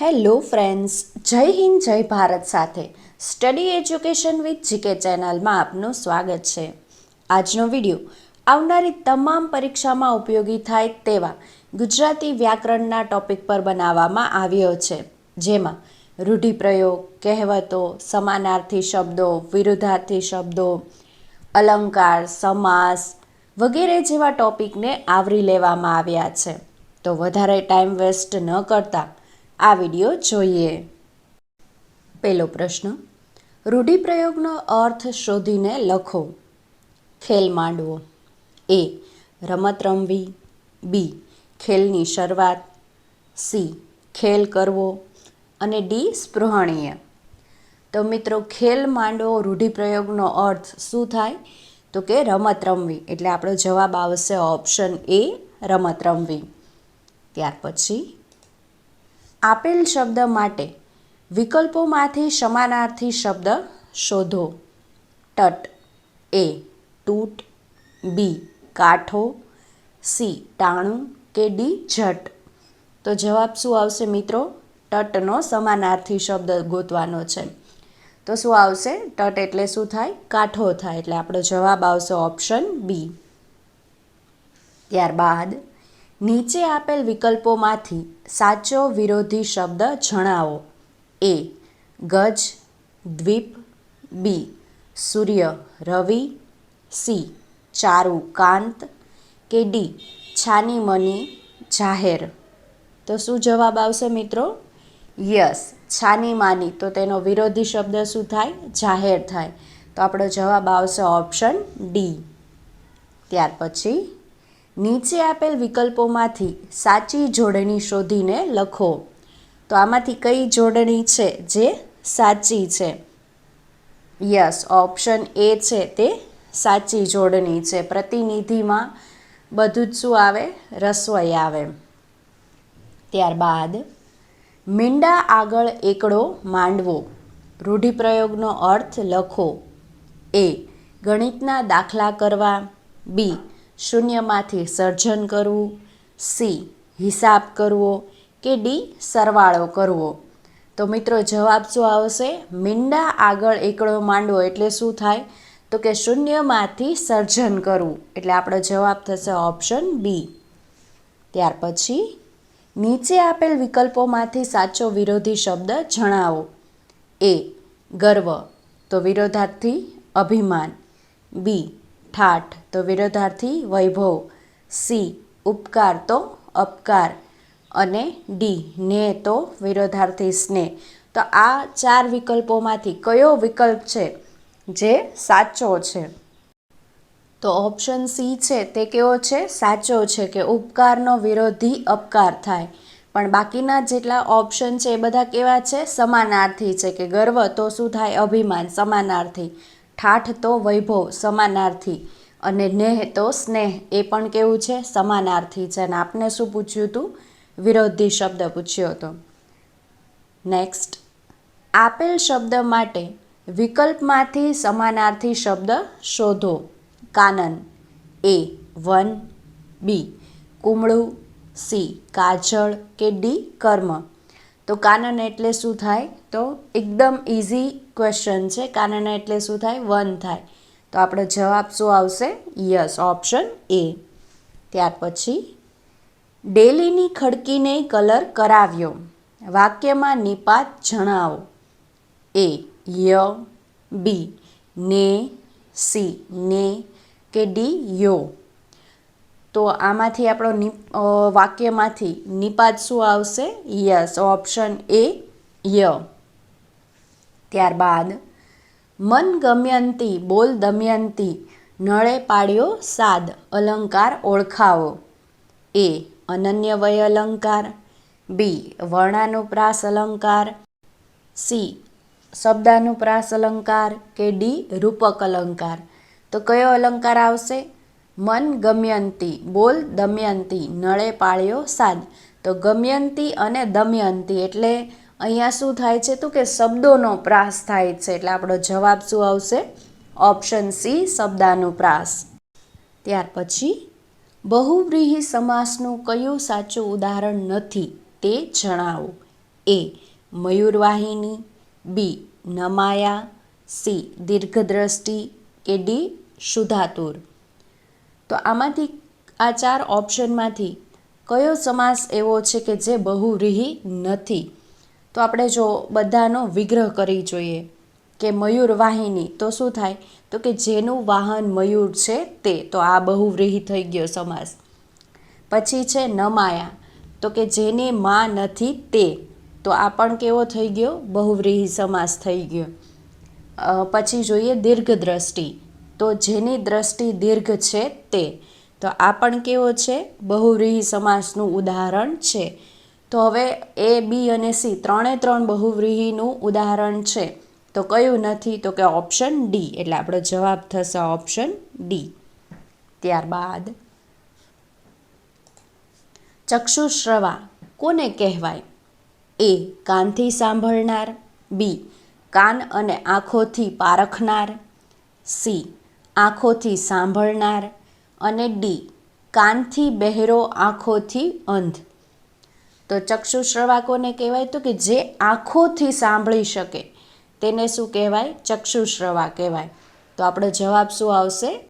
Hello friends, જય હિન્દ, જય ભારત સાથે. સ્ટડી એજ્યુકેશન વિથ જીકે ચેનલમાં આપનું સ્વાગત છે. આજનો વીડિયો, આવનારી તમામ પરીક્ષામાં ઉપયોગી થાય તેવા ગુજરાતી વ્યાકરણના ટોપિક પર બનાવવામાં આવ્યો છે. જેમાં, રૂઢિપ્રયોગ, કહેવતો, સમાનાર્થી શબ્દો, વિરુદ્ધાર્થી શબ્દો, અલંકાર, સમાસ વગેરે જેવા ટોપિકને આવરી લેવામાં આવ્યા છે. તો વધારે ટાઈમ વેસ્ટ ન કરતા આ વીડિયો જોઈએ. પહેલો પ્રશ્ન, રૂઢિપ્રયોગનો અર્થ શોધીને લખો. ખેલ માંડવો. એ, રમત રમવી. બી, ખેલની શરૂઆત. સી, ખેલ કરવો. અને ડી, સ્પૃહણીય. તો મિત્રો, ખેલ માંડવો રૂઢિપ્રયોગનો અર્થ શું થાય? તો કે રમત રમવી. એટલે આપણો જવાબ આવશે ઓપ્શન એ, રમત રમવી. ત્યાર પછી આપેલ શબ્દ માટે વિકલ્પોમાંથી સમાનાર્થી શબ્દ શોધો. તટ એ તૂટ બી કાંઠો સી ટાણું કે ડી જટ? તો જવાબ શું આવશે મિત્રો? તટનો સમાનાર્થી શબ્દ ગોતવાનો છે. તો શું આવશે? તટ એટલે શું થાય? કાંઠો થાય. એટલે આપણો જવાબ આવશે ઓપ્શન બી ત્યારબાદ નીચે આપેલ વિકલ્પોમાંથી સાચો વિરોધી શબ્દ જણાવો. એ, ગજ, દ્વીપ, બી, સૂર્ય, રવિ, સી, ચારુ, કાંત કે ડી, છાની મની, જાહેર. તો શું જવાબ આવશે મિત્રો? યસ, છાની માની. તો તેનો વિરોધી શબ્દ શું થાય? જાહેર થાય. તો આપણો જવાબ આવશે ઓપ્શન ડી. ત્યાર પછી નીચે આપેલ વિકલ્પોમાંથી સાચી જોડણી શોધીને લખો. તો આમાંથી કઈ જોડણી છે? જે સાચી છે. યસ, ઓપ્શન એ છે તે સાચી જોડણી છે. પ્રતિનિધિમાં બધું જ શું આવે? રસોઈ આવે. ત્યારબાદ, મીંડા આગળ એકડો માંડવો. રૂઢિપ્રયોગનો અર્થ લખો. એ, ગણિતના દાખલા કરવા. બી શૂન્યમાંથી સર્જન કરવું. સી, હિસાબ કરવો કે ડી, સરવાળો કરવો. તો મિત્રો જવાબ શું આવશે? મીંડા આગળ એકડો માંડવો એટલે શું થાય? તો કે શૂન્યમાંથી સર્જન કરવું. એટલે આપણો જવાબ થશે ઓપ્શન બી. ત્યાર પછી નીચે આપેલ વિકલ્પોમાંથી સાચો વિરોધી શબ્દ જણાવો. એ, ગર્વ. તો વિરોધાર્થી, અભિમાન. બી ઠાઠ. તો વિરોધાર્થી વૈભવ. સી. ઉપકાર તો અપકાર. અને ડી. ને તો વિરોધાર્થી સ્નેહ. તો આ ચાર વિકલ્પોમાંથી કયો વિકલ્પ છે? જે સાચો છે. તો ઓપ્શન સી છે તે કેવો છે? સાચો છે કે ઉપકારનો વિરોધી અપકાર થાય. પણ બાકીના જેટલા ઓપ્શન છે એ બધા કેવા છે? સમાનાર્થી છે કે ગર્વ તો શું થાય? અભિમાન. સમાનાર્થી. ઠાઠ તો વૈભવ, સમાનાર્થી. અને નેહ તો સ્નેહ. એ પણ કેવું છે? સમાનાર્થી છે. અને આપને શું પૂછ્યું હતું? વિરોધી શબ્દ પૂછ્યો હતો. નેક્સ્ટ આપેલ શબ્દ માટે વિકલ્પમાંથી સમાનાર્થી શબ્દ શોધો. કાનન. એ, વન. બી. કુમળું. સી, કાજળ કે ડી, કર્મ. તો કાનન એટલે શું થાય? તો એકદમ ઇઝી ક્વેશ્ચન છે. કારણ એટલે શું થાય? વન થાય. તો આપણો જવાબ શું આવશે? યસ ઓપ્શન એ ત્યાર પછી, ડેલીની ખડકીને કલર કરાવ્યો. વાક્યમાં નિપાત જણાવો. એ ય. બી ને. સી ને. કે ડી યો. તો આમાંથી આપણો વાક્યમાંથી નિપાત શું આવશે? યસ ઓપ્શન એ ય. ત્યારબાદ મન ગમ્યંતી બોલ દમયંતી નળે પાડ્યો સાદ, અલંકાર ઓળખાવો. એ અનન્ય વય અલંકાર. બી, વર્ણાનુપ્રાસ અલંકાર. સી, શબ્દાનુપ્રાસ અલંકાર કે ડી, રૂપક અલંકાર. તો કયો અલંકાર આવશે? મન ગમ્યંતી બોલ દમયંતી નળે પાળ્યો સાદ. તો ગમ્યંતી અને દમયંતી એટલે અહીંયા શું થાય છે તો કે શબ્દોનો પ્રાસ થાય છે, એટલે આપણો જવાબ શું આવશે? ઓપ્શન સી શબ્દાનુપ્રાસ ત્યાર પછી, બહુવ્રીહી સમાસનું કયું સાચું ઉદાહરણ નથી તે જણાવો. એ મયુરવાહિની. બી નમાયા. સી દીર્ઘદ્રષ્ટિ. કે ડી શુધાતુર તો આમાંથી આ ચાર ઓપ્શનમાંથી કયો સમાસ એવો છે કે જે બહુવ્રીહી નથી? તો આપણે જો બધાનો વિગ્રહ કરી જોઈએ કે મયુર વાહિની, તો શું થાય? તો કે જેનું વાહન મયુર છે તે, તો આ બહુવ્રીહી થઈ ગયો સમાસ. પછી છે નમાયા, તો કે જેની માં નથી તે, તો આ પણ કેવો થઈ ગયો? બહુવ્રીહી સમાસ થઈ ગયો. પછી જોઈએ દીર્ઘ દ્રષ્ટિ તો જેની દ્રષ્ટિ દીર્ઘ છે તે, તો આ પણ કેવો છે? બહુવ્રીહી સમાસનું ઉદાહરણ છે. તો હવે એ, બી અને સી ત્રણે ત્રણ બહુવ્રીહીનું ઉદાહરણ છે. તો કયું નથી? તો કે ઓપ્શન ડી. એટલે આપણો જવાબ થશે ઓપ્શન ડી. ત્યારબાદ ચક્ષુશ્રવા કોને કહેવાય? એ, કાનથી સાંભળનાર. બી, કાન અને આંખોથી પારખનાર. સી, આંખોથી સાંભળનાર. અને ડી, કાનથી બહેરો આંખોથી અંધ. તો ચક્ષુશ્રવાકોને કહેવાય તો કે જે આંખોથી સાંભળી શકે, તેને શું કહેવાય? ચક્ષુશ્રવા કહેવાય. તો આપણો જવાબ શું આવશે?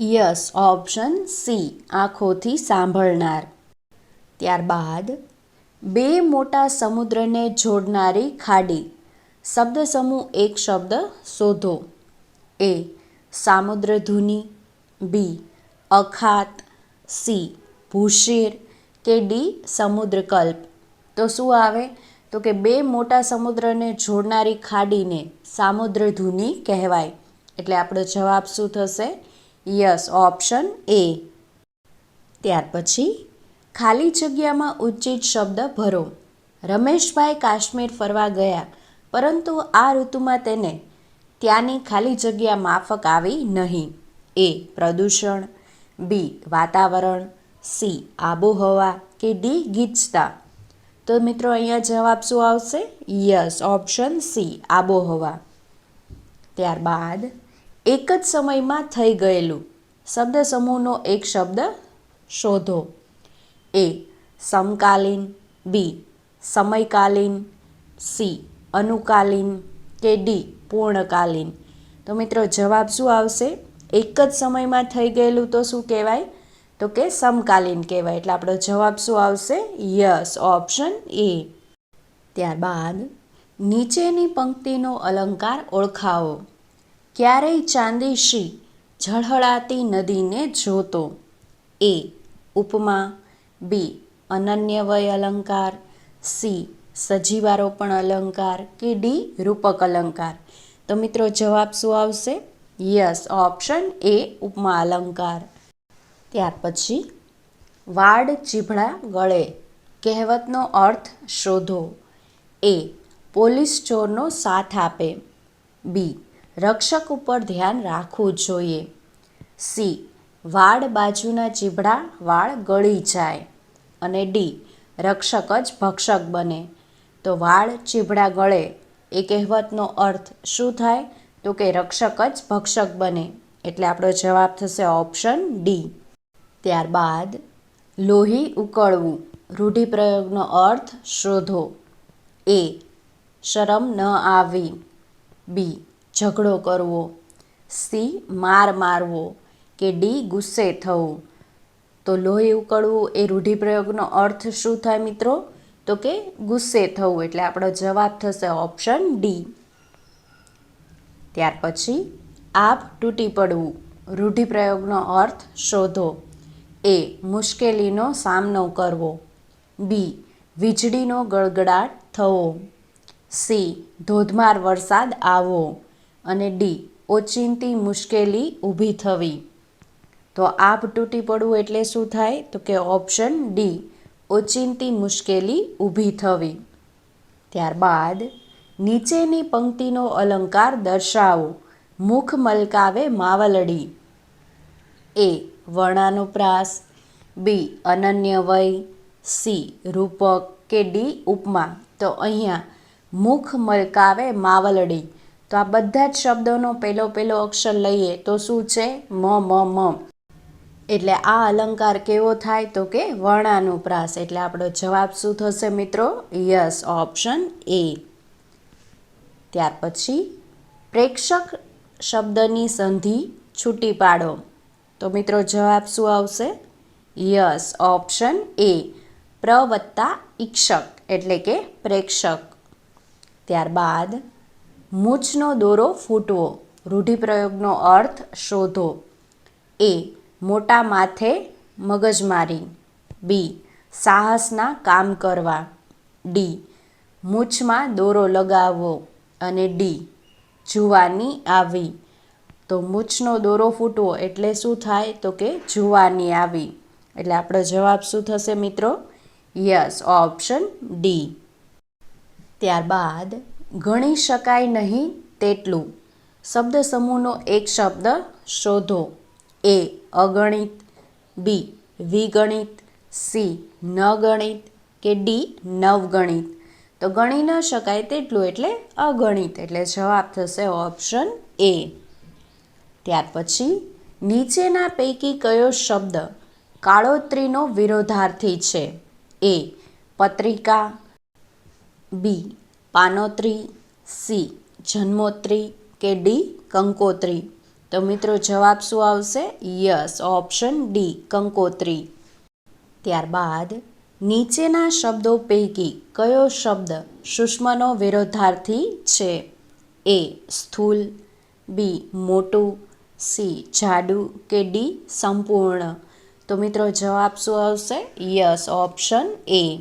યસ, ઓપ્શન સી, આંખોથી સાંભળનાર. ત્યારબાદ, બે મોટા સમુદ્રને જોડનારી ખાડી. શબ્દ સમૂહ એક શબ્દ શોધો. એ, સામુદ્રધુની. બી, અખાત. સી, ભૂશીર. કે ડી સમુદ્રકલ્પ. તો શું આવે? તો કે બે મોટા સમુદ્રને જોડનારી ખાડીને સામુદ્રધુની કહેવાય. એટલે આપણો જવાબ શું થશે? Yes, option A. ત્યાર પછી, ખાલી જગ્યામાં ઉચિત શબ્દ ભરો. રમેશભાઈ કાશ્મીર ફરવા ગયા, પરંતુ આ ઋતુમાં તેને ત્યાંની ખાલી જગ્યા માફક આવી નહીં. એ પ્રદૂષણ. બી, વાતાવરણ. સી, આબોહવા કે ડી, ગીચતા. તો મિત્રો, અહીંયા જવાબ શું આવશે? યસ. ઓપ્શન સી, આબોહવા. ત્યારબાદ, એક જ સમયમાં થઈ ગયેલું શબ્દ સમૂહનો એક શબ્દ શોધો. એ, સમકાલીન, બી, સમયકાલીન, સી, અનુકાલીન કે ડી, પૂર્ણકાલીન. તો મિત્રો, જવાબ શું આવશે? એક જ સમયમાં થઈ ગયેલું તો શું કહેવાય? તો કે સમકાલીન કહેવાય. એટલે આપણો જવાબ શું આવશે? યસ. Option A. ત્યારબાદ, નીચેની પંક્તિનો અલંકાર ઓળખાવો. ક્યારેય ચાંદીશી ઝળહળાતી નદીને જોતો. એ. ઉપમા. બી. અનન્યવય અલંકાર. સી. સજીવારોપણ અલંકાર કે ડી. રૂપક અલંકાર. તો મિત્રો જવાબ શું આવશે? યસ. ઓપ્શન એ ઉપમા અલંકાર. ત્યાર પછી વાડ ચીભડા ગળે. કહેવતનો અર્થ શોધો. એ, પોલીસ ચોરનો સાથ આપે. બી, રક્ષક ઉપર ધ્યાન રાખવું જોઈએ. સી, વાડ બાજુના ચીભડા વાળ ગળી જાય. અને ડી, રક્ષક જ ભક્ષક બને. તો વાળ ચીભડા ગળે. એ કહેવતનો અર્થ શું થાય? તો કે રક્ષક જ ભક્ષક બને. એટલે આપણો જવાબ થશે ઓપ્શન ડી. ત્યારબાદ લોહી ઉકળવું. રૂઢિપ્રયોગનો અર્થ શોધો. એ. શરમ ન આવી. બી. ઝઘડો કરવો. સી. માર મારવો કે ડી. ગુસ્સે થવું. તો લોહી ઉકળવું એ રૂઢિપ્રયોગનો અર્થ શું થાય મિત્રો? તો કે ગુસ્સે થવું એટલે આપણો જવાબ થશે ઓપ્શન ડી. ત્યાર પછી આપ તૂટી પડવું. રૂઢિપ્રયોગનો અર્થ શોધો. એ મુશ્કેલીનો સામનો કરવો. બી, વીજળીનો ગળગડાટ થવો. સી, ધોધમાર વરસાદ આવવો. અને ડી, ઓચિંતી મુશ્કેલી ઊભી થવી. તો આપ તૂટી પડવું એટલે શું થાય? તો કે ઓપ્શન ડી, ઓચિંતી મુશ્કેલી ઊભી થવી. ત્યારબાદ, નીચેની પંક્તિનો અલંકાર દર્શાવો. મુખ મલકાવે માવલડી. એ વર્ણાનુપ્રાસ બી, અનન્ય વય, સી, રૂપક કે ડી, ઉપમા. તો અહીંયા મુખ મલકાવે માવલડી. તો આ બધા જ શબ્દોનો પહેલો પહેલો અક્ષર લઈએ તો શું છે? મ મ મ. એટલે આ અલંકાર કેવો થાય તો કે વર્ણાનુપ્રાસ એટલે આપણો જવાબ શું થશે મિત્રો? Yes, option A. ત્યાર પછી પ્રેક્ષક શબ્દની સંધિ છૂટી પાડો. તો મિત્રો જવાબ શું આવશે? યસ ઓપ્શન એ પ્રવત્તા ઈક્ષક, એટલે કે પ્રેક્ષક. ત્યારબાદ, મૂછનો દોરો ફૂટવો, રૂઢિપ્રયોગનો અર્થ શોધો. એ મોટા માથે મગજમારી. બી સાહસના કામ કરવા. ડી મૂછમાં દોરો લગાવવો. અને ડી જુવાની આવી. તો મૂછનો દોરો ફૂટવો એટલે શું થાય તો કે જુવાની આવી. એટલે આપણો જવાબ શું થશે મિત્રો? Yes, option D. ત્યારબાદ, ગણી શકાય નહીં તેટલું. શબ્દ સમૂહનો એક શબ્દ શોધો. એ, અગણિત, બી, વિગણિત, સી ન ગણિત કે ડી, નવગણિત. તો ગણી ન શકાય તેટલું એટલે અગણિત. એટલે જવાબ થશે ઓપ્શન એ. ત્યાર પછી નીચેના પૈકી કયો શબ્દ કાળોત્રીનો વિરોધાર્થી છે? એ, પત્રિકા, બી, પાનોત્રી, સી, જન્મોત્રી કે ડી, કંકોત્રી? તો મિત્રો જવાબ શું આવશે? યસ, ઓપ્શન ડી, કંકોત્રી. ત્યારબાદ નીચેના શબ્દો પૈકી કયો શબ્દ સુષ્મનો વિરોધાર્થી છે? એ, સ્થૂલ, બી, મોટું સી, જાડુ કે ડી સંપૂર્ણ? તો મિત્રો જવાબ શું આવશે? Yes, option A.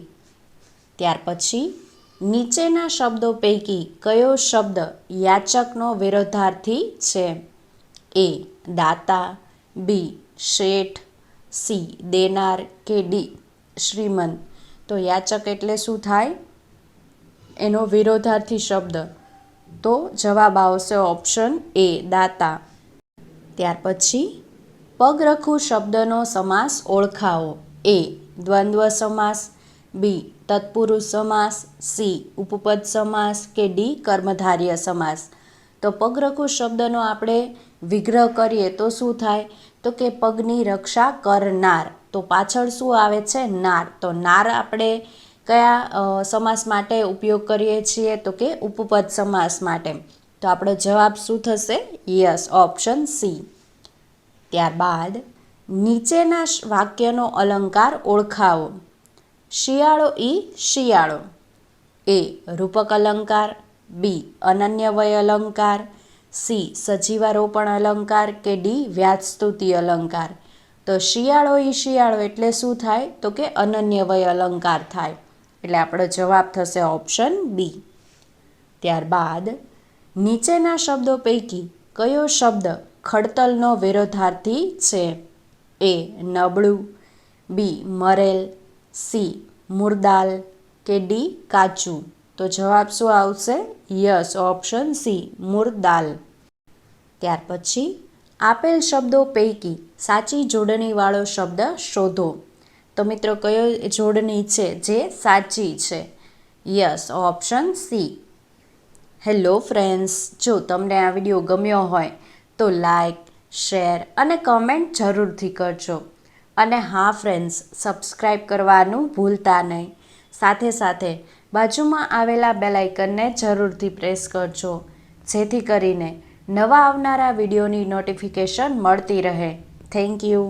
ત્યાર પછી, નીચેના શબ્દો પૈકી કયો શબ્દ યાચકનો વિરોધાર્થી છે? એ, દાતા, બી, શેઠ, સી, દેનાર કે ડી, શ્રીમંત? તો યાચક એટલે શું થાય? એનો વિરોધાર્થી શબ્દ. તો જવાબ આવશે ઓપ્શન એ, દાતા. ત્યાર પછી પગરખું શબ્દનો સમાસ ઓળખાવો. એ, દ્વંદ્વ સમાસ. બી, તત્પુરુષ સમાસ. સી, ઉપપદ સમાસ કે ડી, કર્મધાર્ય સમાસ. તો પગરખું શબ્દનો આપણે વિગ્રહ કરીએ તો શું થાય? તો કે પગની રક્ષા કરનાર. તો પાછળ શું આવે છે? નાર. તો નાર આપણે કયા સમાસ માટે ઉપયોગ કરીએ છીએ? તો કે ઉપપદ સમાસ માટે. તો આપણો જવાબ શું થશે? યસ ઓપ્શન સી ત્યારબાદ, નીચેના વાક્યનો અલંકાર ઓળખાવો. શિયાળો ઈ શિયાળો. એ, રૂપક અલંકાર. બી અનન્ય વય અલંકાર. સી સજીવારોપણ અલંકાર કે ડી વ્યાજસ્તુતિ અલંકાર. તો શિયાળો ઈ શિયાળો એટલે શું થાય? તો કે અનન્ય વય અલંકાર થાય. એટલે આપણો જવાબ થશે ઓપ્શન બી ત્યારબાદ નીચેના શબ્દો પૈકી કયો શબ્દ ખડતલનો વિરોધાર્થી છે? એ, નબળું, બી, મરેલ, સી, મુરદાલ કે ડી, કાચું? તો જવાબ શું આવશે? યસ, ઓપ્શન સી, મુરદાલ. ત્યાર પછી આપેલ શબ્દો પૈકી સાચી જોડણીવાળો શબ્દ શોધો. તો મિત્રો, કયો જોડણી છે? જે સાચી છે. Yes, option C hello friends જો તમને આ વીડિયો ગમ્યો હોય, તો લાઈક શેર અને કમેન્ટ જરૂરથી કરજો. અને હા ફ્રેન્ડ્સ સબસ્ક્રાઈબ કરવાનું ભૂલતા નહીં. સાથે સાથે બાજુમાં આવેલા બેલાઇકનને જરૂરથી પ્રેસ કરજો, જેથી કરીને નવા આવનારા વિડીયોની નોટિફિકેશન મળતી રહે. Thank you